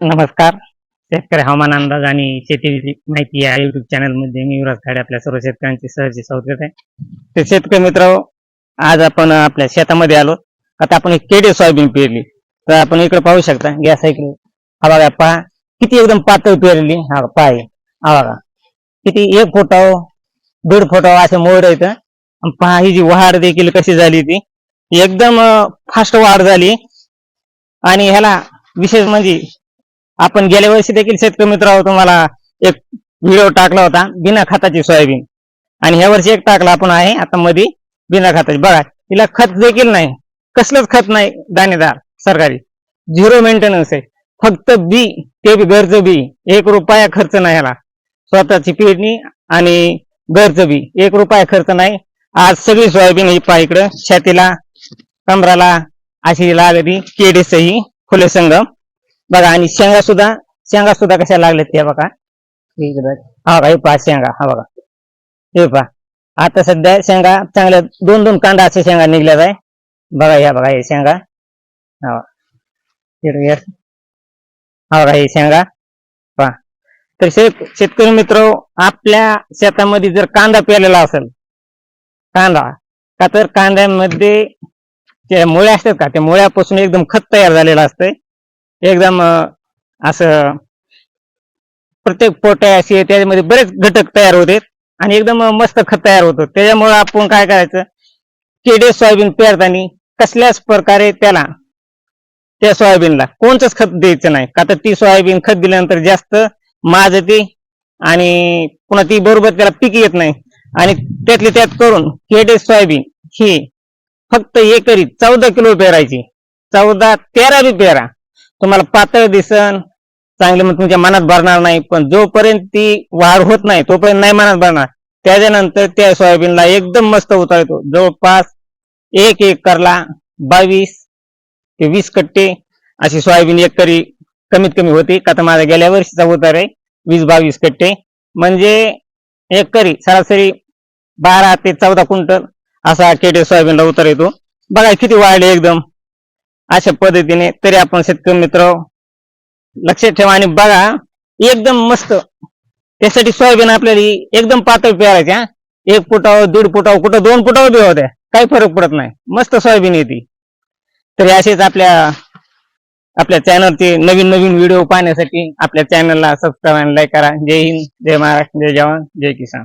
नमस्कार. शेतकरी हवामान अंदाज आणि शेती माहिती या युट्यूब चॅनलमध्ये मी युवराज खाडे आपल्या सर्व शेतकऱ्यांचे सहजी स्वागत करत आहे. तर शेतकरी मित्र आज आपण आपल्या शेतामध्ये आलो. आता आपण एक केडे सोयाबीन पेरली. तर आपण इकडे पाहू शकता गॅस इकडे हा बघा पहा. किती एकदम पातळ पेरली. हा पाय हा. बघा. किती एक फुटाव दीड फुटाव असे मोर आहेत. पहा ही जी वाढ देखील कशी झाली ती. एकदम फास्ट वाढ झाली. आणि ह्याला विशेष म्हणजे आपण गेल्या वर्षी देखील शेतकरी मित्र तुम्हाला एक व्हिडिओ टाकला होता बिना खताची सोयाबीन. आणि ह्या वर्षी एक टाकला आपण आहे आता मध्ये बिना खताची. बघा तिला खत देखील नाही. कसलंच खत नाही दाणेदार सरकारी. झिरो मेंटेनन्स आहे. फक्त बी ते बी गरज बी. एक रुपया खर्च नाही ह्याला. स्वतःची पेरणी आणि गरज बी. एक रुपया खर्च नाही. आज सगळी सोयाबीन ही पहा इकडं छातीला कमराला अशी लागली केडीसही फुले संगम. बघा आणि शेंगा सुद्धा शेंगा सुद्धा कशा लागल्यात त्या बघा. हा बघा हे पहा शेंगा हा बघा. हे पहा. आता सध्या शेंगा चांगल्या दोन दोन कांदा असे शेंगा निघल्यात आहे. बघा ह्या बघा हे शेंगा. हा बघा. हे. हा. बघा हे शेंगा. पहा. तर शेत शेतकरी मित्र आपल्या शेतामध्ये जर कांदा पेरलेला असेल कांदा का तर कांद्यामध्ये मुळ्या असतात का? त्या मुळ्यापासून एकदम खत तयार झालेलं असतंय. एकदम असं प्रत्येक असे त्याच्यामध्ये बरेच घटक तयार होते आणि एकदम मस्त खत तयार होतं. त्याच्यामुळे आपण काय करायचं केडे सोयाबीन पेरताना कसल्याच प्रकारे त्याला त्या सोयाबीनला कोणतंच खत द्यायचं नाही. का तर ती सोयाबीन खत दिल्यानंतर जास्त माज येते आणि पुन्हा ती बरोबर त्याला पीक येत नाही. आणि त्यातले त्यात करून केडे सोयाबीन ही फक्त एकरी चौदा किलो पेरायची. चौदा तेरा बी पेरा. तुम्हाला पातळ दिसन चांगले मग तुमच्या मनात भरणार नाही पण जोपर्यंत ती वाढ होत नाही तोपर्यंत नाही मनात भरणार. त्याच्यानंतर त्या सोयाबीनला एकदम मस्त उतार येतो जवळपास एक एकरला बावीस ते वीस कट्टे अशी सोयाबीन एकरी कमीत कमी होती. का तर माझ्या गेल्या वर्षीचा उतार आहे वीस बावीस कट्टे. म्हणजे एकरी सरासरी बारा ते चौदा क्विंटल असा केटे सोयाबीनला उतार येतो. बघा किती वाढले एकदम. अशा पद्धतीने तरी आपण शेतकरी मित्र लक्षात ठेवा आणि बघा एकदम मस्त. त्यासाठी सोयाबीन आपल्याला एकदम पातळ पेरायच्या एक फुटावर दीड फुटावर कुठं दोन फुटावर बी होत्या. काही फरक पडत नाही. मस्त सोयाबीन येते. तरी असेच आपल्या आपल्या चॅनलचे नवीन नवीन व्हिडिओ पाहण्यासाठी आपल्या चॅनलला सबस्क्राईब आणि लाईक करा. जय हिंद जय महाराष्ट्र जय जवान जय किसान.